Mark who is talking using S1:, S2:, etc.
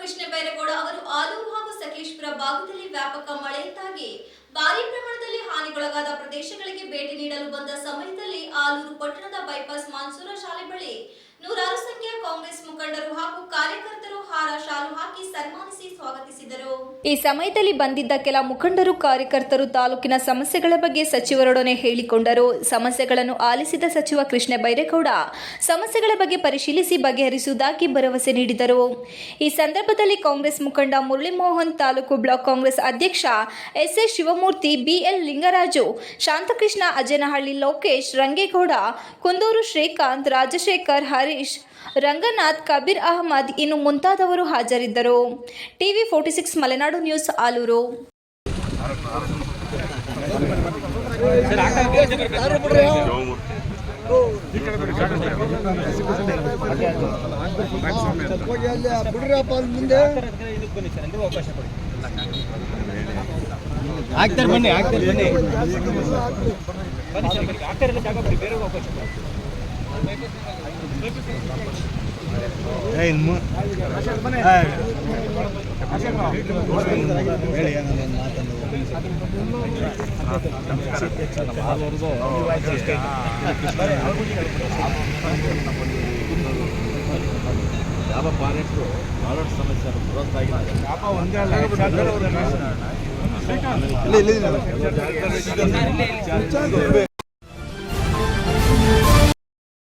S1: ಕೃಷ್ಣ ಬೈರೇಗೌಡ ಅವರು ಆಲೂರು ಹಾಗೂ ಸಕಲೇಶ್ಪುರ ಭಾಗದಲ್ಲಿ ವ್ಯಾಪಕ ಮಳೆಯಿಂದಾಗಿ ಭಾರಿ ಪ್ರಮಾಣದಲ್ಲಿ ಹಾನಿಗೊಳಗಾದ ಪ್ರದೇಶಗಳಿಗೆ ಭೇಟಿ ನೀಡಲು ಬಂದ ಸಮಯದಲ್ಲಿ ಆಲೂರು ಪಟ್ಟಣದ ಬೈಪಾಸ್ ಮಾನ್ಸೂರ ಶಾಲೆ ಬಳಿ ನೂರಾರು ಸಂಖ್ಯೆಯ ಕಾಂಗ್ರೆಸ್ ಮುಖಂಡರು ಹಾಗೂ ಕಾರ್ಯಕರ್ತರು ಈ ಸಮಯದಲ್ಲಿ ಬಂದಿದ್ದ ಕೆಲ ಮುಖಂಡರು, ಕಾರ್ಯಕರ್ತರು ತಾಲೂಕಿನ ಸಮಸ್ಯೆಗಳ ಬಗ್ಗೆ ಸಚಿವರೊಡನೆ ಹೇಳಿಕೊಂಡರು. ಸಮಸ್ಯೆಗಳನ್ನು ಆಲಿಸಿದ ಸಚಿವ ಕೃಷ್ಣ ಬೈರೇಗೌಡ ಸಮಸ್ಯೆಗಳ ಬಗ್ಗೆ ಪರಿಶೀಲಿಸಿ ಬಗೆಹರಿಸುವುದಾಗಿ ಭರವಸೆ ನೀಡಿದರು. ಈ ಸಂದರ್ಭದಲ್ಲಿ ಕಾಂಗ್ರೆಸ್ ಮುಖಂಡ ಮುರಳಿಮೋಹನ್, ತಾಲೂಕು ಬ್ಲಾಕ್ ಕಾಂಗ್ರೆಸ್ ಅಧ್ಯಕ್ಷ S S Shivamurthy, B L Lingaraju, Shanthakrishna Ajanahalli Lokesh, Rangegowda, Kunduru Srikanth, Rajashekar, Harish, Ranganath, Kabir Ahmed ಇನ್ನು ಮುಂತಾದವರು ಹಾಜರಿದ್ದರು TV forty six Malenadu news Alur
S2: ಹೋಗಿ ಅಲ್ಲಿ ಬಿಡ್ರಪ್ಪ ಅಲ್ಲಿ ಮುಂದೆ ಆಗ್ತಾರೆ ಬನ್ನಿ ಆಗ್ತಾರೆ ಬನ್ನಿ
S3: ಹೇಳಿ ಏನಾದ್ರು ಮಾತನ್ನು
S2: ಯಾವ ಫಾರೆಸ್ಟು ಬಹಳಷ್ಟು ಸಮಸ್ಯೆ ಬೃಹತ್ ಆಗಿದೆ ಇಲ್ಲಿ. ಇಲ್ಲಿ